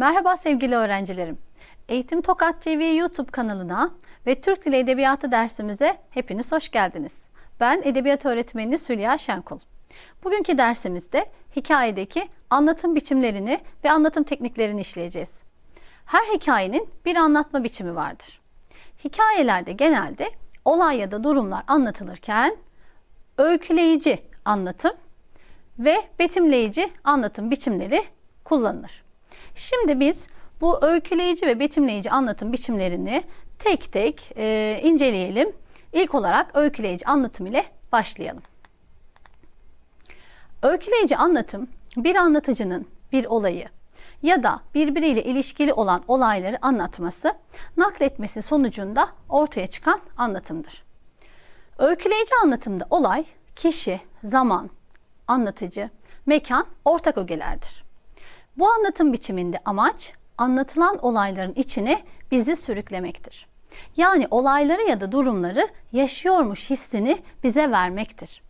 Merhaba sevgili öğrencilerim. Eğitim Tokat TV YouTube kanalına ve Türk Dili Edebiyatı dersimize hepiniz hoş geldiniz. Ben edebiyat öğretmeni Sülya Şenkul. Bugünkü dersimizde hikayedeki anlatım biçimlerini ve anlatım tekniklerini işleyeceğiz. Her hikayenin bir anlatma biçimi vardır. Hikayelerde genelde olay ya da durumlar anlatılırken öyküleyici anlatım ve betimleyici anlatım biçimleri kullanılır. Şimdi biz bu öyküleyici ve betimleyici anlatım biçimlerini tek tek e, inceleyelim. İlk olarak öyküleyici anlatım ile başlayalım. Öyküleyici anlatım bir anlatıcının bir olayı ya da birbiriyle ilişkili olan olayları anlatması, nakletmesi sonucunda ortaya çıkan anlatımdır. Öyküleyici anlatımda olay, kişi, zaman, anlatıcı, mekan ortak ögelerdir. Bu anlatım biçiminde amaç anlatılan olayların içine bizi sürüklemektir. Yani olayları ya da durumları yaşıyormuş hissini bize vermektir.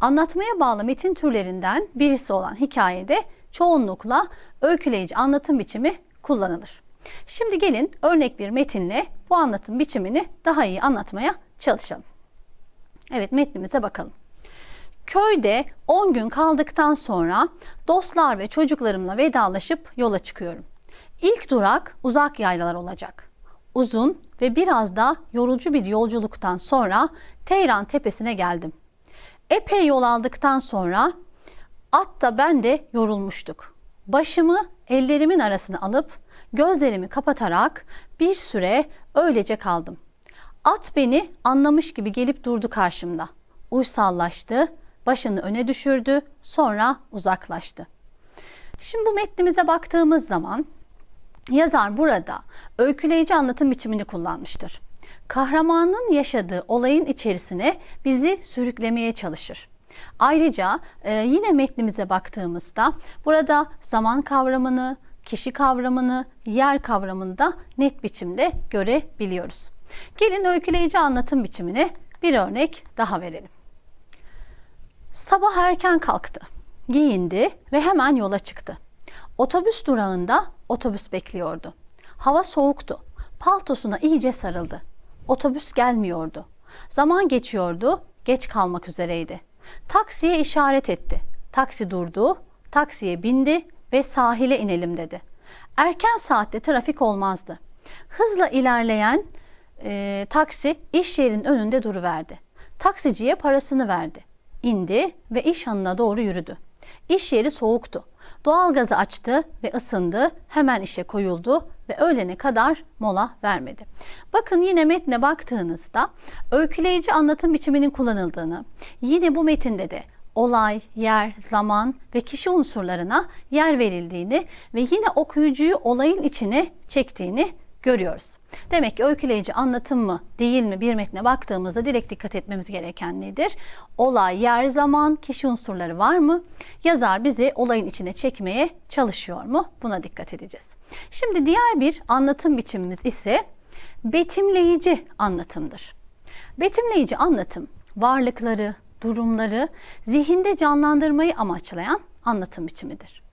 Anlatmaya bağlı metin türlerinden birisi olan hikayede çoğunlukla öyküleyici anlatım biçimi kullanılır. Şimdi gelin örnek bir metinle bu anlatım biçimini daha iyi anlatmaya çalışalım. Evet metnimize bakalım. Köyde 10 gün kaldıktan sonra dostlar ve çocuklarımla vedalaşıp yola çıkıyorum. İlk durak uzak yaylalar olacak. Uzun ve biraz da yorucu bir yolculuktan sonra Teyran tepesine geldim. Epey yol aldıktan sonra at da ben de yorulmuştuk. Başımı ellerimin arasına alıp gözlerimi kapatarak bir süre öylece kaldım. At beni anlamış gibi gelip durdu karşımda. Uysallaştı, başını öne düşürdü, sonra uzaklaştı. Şimdi bu metnimize baktığımız zaman yazar burada öyküleyici anlatım biçimini kullanmıştır. Kahramanın yaşadığı olayın içerisine bizi sürüklemeye çalışır. Ayrıca e, yine metnimize baktığımızda burada zaman kavramını, kişi kavramını, yer kavramını da net biçimde görebiliyoruz. Gelin öyküleyici anlatım biçimine bir örnek daha verelim. Sabah erken kalktı, giyindi ve hemen yola çıktı. Otobüs durağında otobüs bekliyordu. Hava soğuktu. Paltosuna iyice sarıldı. Otobüs gelmiyordu. Zaman geçiyordu, geç kalmak üzereydi. Taksiye işaret etti. Taksi durdu, taksiye bindi ve sahile inelim dedi. Erken saatte trafik olmazdı. Hızla ilerleyen e, taksi iş yerinin önünde duruverdi. Taksiciye parasını verdi. İndi ve iş hanına doğru yürüdü. İş yeri soğuktu. Doğalgazı açtı ve ısındı. Hemen işe koyuldu ve öğlene kadar mola vermedi. Bakın yine metne baktığınızda öyküleyici anlatım biçiminin kullanıldığını, yine bu metinde de olay, yer, zaman ve kişi unsurlarına yer verildiğini ve yine okuyucuyu olayın içine çektiğini görüyoruz. Demek ki öyküleyici anlatım mı değil mi bir metne baktığımızda direkt dikkat etmemiz gereken nedir? Olay, yer, zaman, kişi unsurları var mı? Yazar bizi olayın içine çekmeye çalışıyor mu? Buna dikkat edeceğiz. Şimdi diğer bir anlatım biçimimiz ise betimleyici anlatımdır. Betimleyici anlatım varlıkları, durumları zihinde canlandırmayı amaçlayan anlatım biçimidir.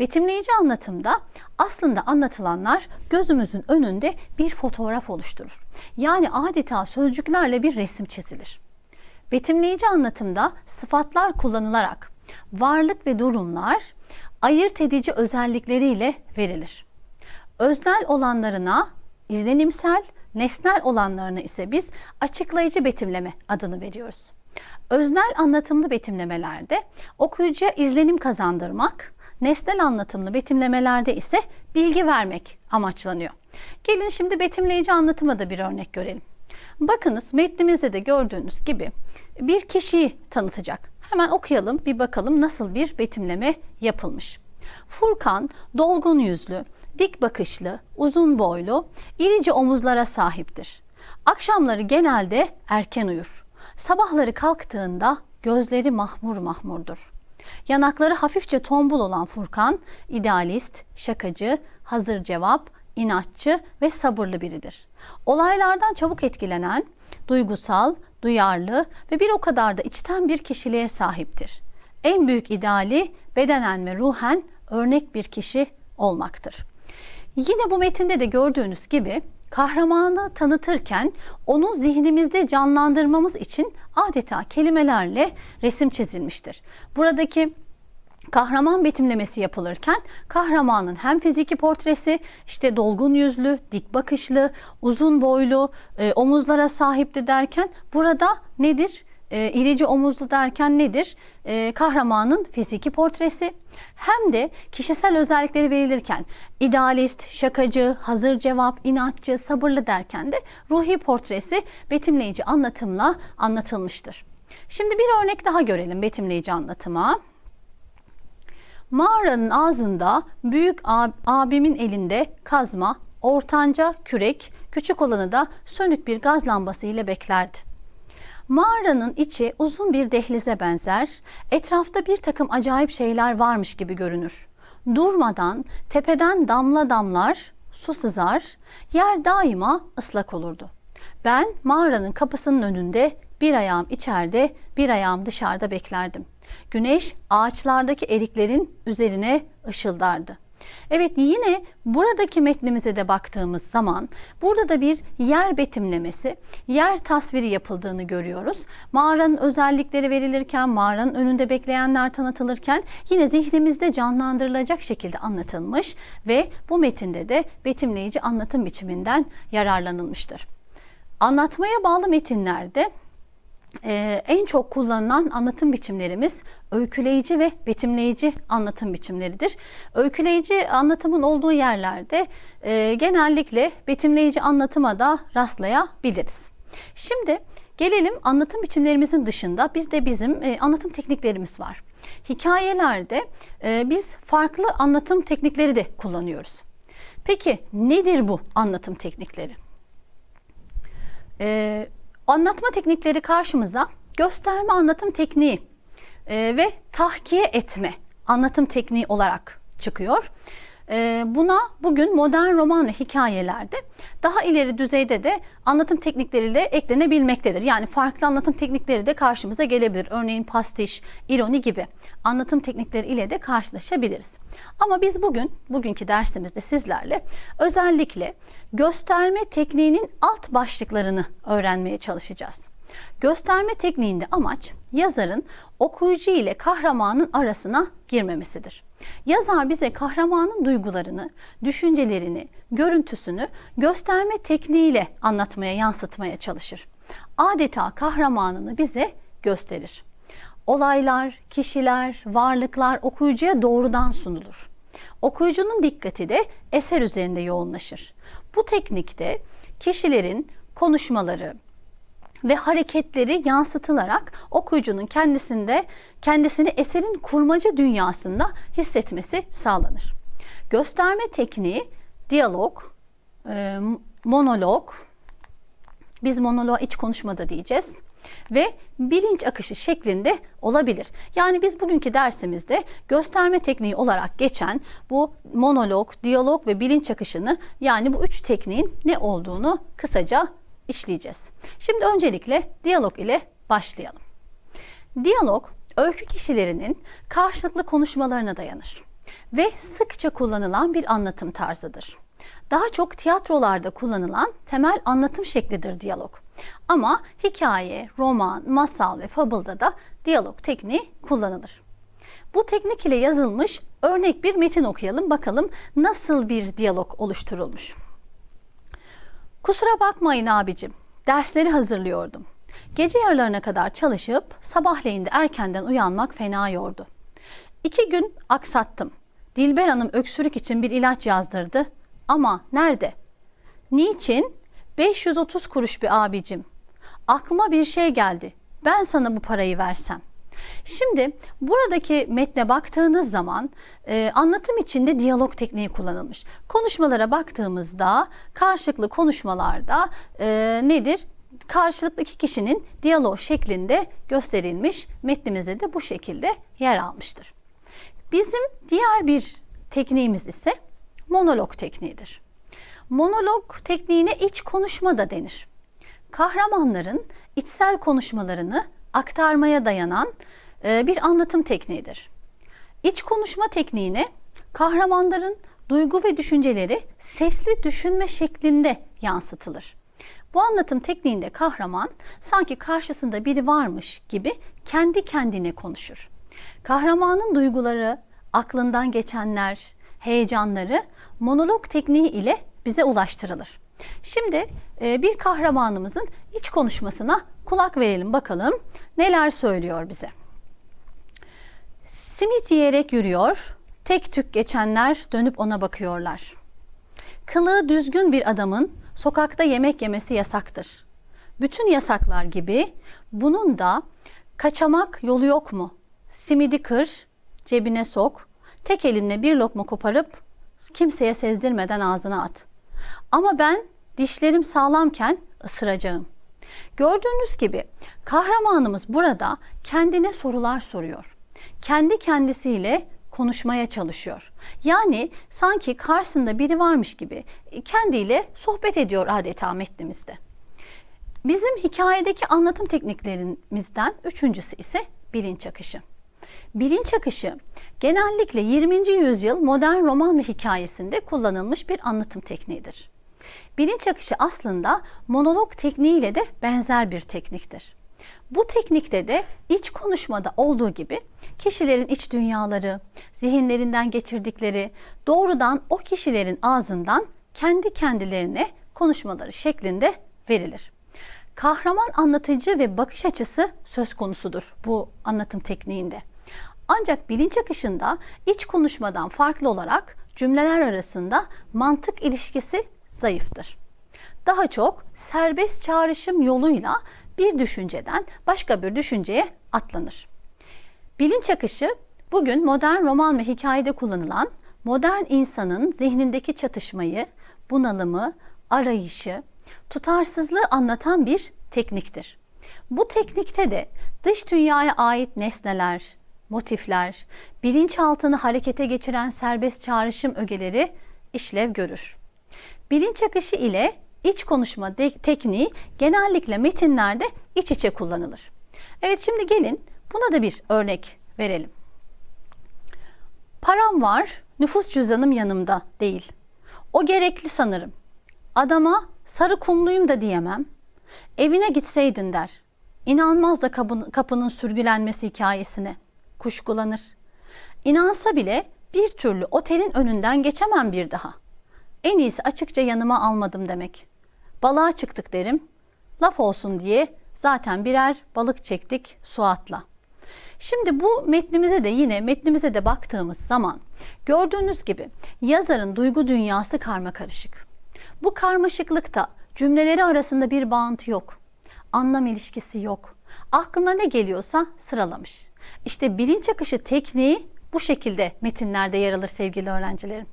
Betimleyici anlatımda aslında anlatılanlar gözümüzün önünde bir fotoğraf oluşturur. Yani adeta sözcüklerle bir resim çizilir. Betimleyici anlatımda sıfatlar kullanılarak varlık ve durumlar ayırt edici özellikleriyle verilir. Öznel olanlarına izlenimsel, nesnel olanlarına ise biz açıklayıcı betimleme adını veriyoruz. Öznel anlatımlı betimlemelerde okuyucuya izlenim kazandırmak, nesnel anlatımlı betimlemelerde ise bilgi vermek amaçlanıyor. Gelin şimdi betimleyici anlatıma da bir örnek görelim. Bakınız metnimizde de gördüğünüz gibi bir kişiyi tanıtacak. Hemen okuyalım bir bakalım nasıl bir betimleme yapılmış. Furkan dolgun yüzlü, dik bakışlı, uzun boylu, irice omuzlara sahiptir. Akşamları genelde erken uyur. Sabahları kalktığında gözleri mahmur mahmurdur. Yanakları hafifçe tombul olan Furkan, idealist, şakacı, hazır cevap, inatçı ve sabırlı biridir. Olaylardan çabuk etkilenen, duygusal, duyarlı ve bir o kadar da içten bir kişiliğe sahiptir. En büyük ideali bedenen ve ruhen örnek bir kişi olmaktır. Yine bu metinde de gördüğünüz gibi kahramanı tanıtırken onu zihnimizde canlandırmamız için adeta kelimelerle resim çizilmiştir. Buradaki kahraman betimlemesi yapılırken kahramanın hem fiziki portresi işte dolgun yüzlü, dik bakışlı, uzun boylu, e, omuzlara sahipti derken burada nedir? E, irici omuzlu derken nedir? E, kahramanın fiziki portresi hem de kişisel özellikleri verilirken idealist, şakacı, hazır cevap, inatçı, sabırlı derken de ruhi portresi betimleyici anlatımla anlatılmıştır. Şimdi bir örnek daha görelim betimleyici anlatıma. Mağaranın ağzında büyük ab- abimin elinde kazma, ortanca kürek, küçük olanı da sönük bir gaz lambası ile beklerdi. Mağaranın içi uzun bir dehlize benzer, etrafta bir takım acayip şeyler varmış gibi görünür. Durmadan tepeden damla damlar su sızar, yer daima ıslak olurdu. Ben mağaranın kapısının önünde bir ayağım içeride, bir ayağım dışarıda beklerdim. Güneş ağaçlardaki eriklerin üzerine ışıldardı. Evet yine buradaki metnimize de baktığımız zaman burada da bir yer betimlemesi, yer tasviri yapıldığını görüyoruz. Mağaranın özellikleri verilirken, mağaranın önünde bekleyenler tanıtılırken yine zihnimizde canlandırılacak şekilde anlatılmış ve bu metinde de betimleyici anlatım biçiminden yararlanılmıştır. Anlatmaya bağlı metinlerde ee, en çok kullanılan anlatım biçimlerimiz öyküleyici ve betimleyici anlatım biçimleridir. Öyküleyici anlatımın olduğu yerlerde e, genellikle betimleyici anlatıma da rastlayabiliriz. Şimdi gelelim anlatım biçimlerimizin dışında bizde bizim e, anlatım tekniklerimiz var. Hikayelerde e, biz farklı anlatım teknikleri de kullanıyoruz. Peki nedir bu anlatım teknikleri? Ee, anlatma teknikleri karşımıza gösterme anlatım tekniği e, ve tahkiye etme anlatım tekniği olarak çıkıyor. E, buna bugün modern roman ve hikayelerde daha ileri düzeyde de anlatım teknikleri de eklenebilmektedir. Yani farklı anlatım teknikleri de karşımıza gelebilir. Örneğin pastiş, ironi gibi anlatım teknikleri ile de karşılaşabiliriz. Ama biz bugün, bugünkü dersimizde sizlerle özellikle gösterme tekniğinin alt başlıklarını öğrenmeye çalışacağız. Gösterme tekniğinde amaç yazarın okuyucu ile kahramanın arasına girmemesidir. Yazar bize kahramanın duygularını, düşüncelerini, görüntüsünü gösterme tekniğiyle anlatmaya, yansıtmaya çalışır. Adeta kahramanını bize gösterir. Olaylar, kişiler, varlıklar okuyucuya doğrudan sunulur. Okuyucunun dikkati de eser üzerinde yoğunlaşır. Bu teknikte kişilerin konuşmaları, ve hareketleri yansıtılarak okuyucunun kendisinde kendisini eserin kurmaca dünyasında hissetmesi sağlanır. Gösterme tekniği diyalog, e, monolog, biz monoloğa iç konuşmada diyeceğiz ve bilinç akışı şeklinde olabilir. Yani biz bugünkü dersimizde gösterme tekniği olarak geçen bu monolog, diyalog ve bilinç akışını yani bu üç tekniğin ne olduğunu kısaca işleyeceğiz. Şimdi öncelikle diyalog ile başlayalım. Diyalog, öykü kişilerinin karşılıklı konuşmalarına dayanır ve sıkça kullanılan bir anlatım tarzıdır. Daha çok tiyatrolarda kullanılan temel anlatım şeklidir diyalog. Ama hikaye, roman, masal ve fabılda da diyalog tekniği kullanılır. Bu teknik ile yazılmış örnek bir metin okuyalım bakalım nasıl bir diyalog oluşturulmuş. Kusura bakmayın abicim. Dersleri hazırlıyordum. Gece yarılarına kadar çalışıp sabahleyin de erkenden uyanmak fena yordu. İki gün aksattım. Dilber Hanım öksürük için bir ilaç yazdırdı. Ama nerede? Niçin? 530 kuruş bir abicim. Aklıma bir şey geldi. Ben sana bu parayı versem. Şimdi buradaki metne baktığınız zaman e, anlatım içinde diyalog tekniği kullanılmış. Konuşmalara baktığımızda karşılıklı konuşmalarda e, nedir? Karşılıklı iki kişinin diyalog şeklinde gösterilmiş metnimizde de bu şekilde yer almıştır. Bizim diğer bir tekniğimiz ise monolog tekniğidir. Monolog tekniğine iç konuşma da denir. Kahramanların içsel konuşmalarını aktarmaya dayanan e, bir anlatım tekniğidir. İç konuşma tekniğine kahramanların duygu ve düşünceleri sesli düşünme şeklinde yansıtılır. Bu anlatım tekniğinde kahraman sanki karşısında biri varmış gibi kendi kendine konuşur. Kahramanın duyguları, aklından geçenler, heyecanları monolog tekniği ile bize ulaştırılır. Şimdi e, bir kahramanımızın iç konuşmasına kulak verelim bakalım neler söylüyor bize. Simit yiyerek yürüyor, tek tük geçenler dönüp ona bakıyorlar. Kılığı düzgün bir adamın sokakta yemek yemesi yasaktır. Bütün yasaklar gibi bunun da kaçamak yolu yok mu? Simidi kır, cebine sok, tek elinle bir lokma koparıp kimseye sezdirmeden ağzına at. Ama ben dişlerim sağlamken ısıracağım. Gördüğünüz gibi kahramanımız burada kendine sorular soruyor. Kendi kendisiyle konuşmaya çalışıyor. Yani sanki karşısında biri varmış gibi kendiyle sohbet ediyor adeta metnimizde. Bizim hikayedeki anlatım tekniklerimizden üçüncüsü ise bilinç akışı. Bilinç akışı genellikle 20. yüzyıl modern roman ve hikayesinde kullanılmış bir anlatım tekniğidir. Bilinç akışı aslında monolog tekniğiyle de benzer bir tekniktir. Bu teknikte de iç konuşmada olduğu gibi kişilerin iç dünyaları, zihinlerinden geçirdikleri doğrudan o kişilerin ağzından kendi kendilerine konuşmaları şeklinde verilir. Kahraman anlatıcı ve bakış açısı söz konusudur bu anlatım tekniğinde. Ancak bilinç akışında iç konuşmadan farklı olarak cümleler arasında mantık ilişkisi zayıftır. Daha çok serbest çağrışım yoluyla bir düşünceden başka bir düşünceye atlanır. Bilinç akışı bugün modern roman ve hikayede kullanılan modern insanın zihnindeki çatışmayı, bunalımı, arayışı, tutarsızlığı anlatan bir tekniktir. Bu teknikte de dış dünyaya ait nesneler, motifler, bilinçaltını harekete geçiren serbest çağrışım ögeleri işlev görür. Bilinç akışı ile iç konuşma tekniği genellikle metinlerde iç içe kullanılır. Evet şimdi gelin buna da bir örnek verelim. Param var, nüfus cüzdanım yanımda değil. O gerekli sanırım. Adama sarı kumluyum da diyemem. Evine gitseydin der. İnanmaz da kapının, kapının sürgülenmesi hikayesine. Kuşkulanır. İnansa bile bir türlü otelin önünden geçemem bir daha. En iyisi açıkça yanıma almadım demek. Balığa çıktık derim. Laf olsun diye zaten birer balık çektik Suat'la. Şimdi bu metnimize de yine metnimize de baktığımız zaman gördüğünüz gibi yazarın duygu dünyası karma karışık. Bu karmaşıklıkta cümleleri arasında bir bağıntı yok. Anlam ilişkisi yok. Aklına ne geliyorsa sıralamış. İşte bilinç akışı tekniği bu şekilde metinlerde yer alır sevgili öğrencilerim.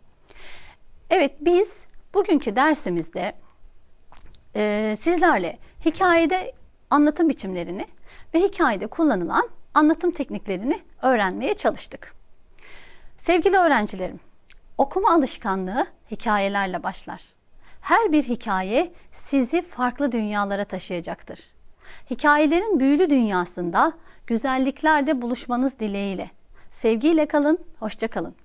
Evet biz bugünkü dersimizde e, sizlerle hikayede anlatım biçimlerini ve hikayede kullanılan anlatım tekniklerini öğrenmeye çalıştık. Sevgili öğrencilerim, okuma alışkanlığı hikayelerle başlar. Her bir hikaye sizi farklı dünyalara taşıyacaktır. Hikayelerin büyülü dünyasında güzelliklerde buluşmanız dileğiyle. Sevgiyle kalın, hoşça kalın.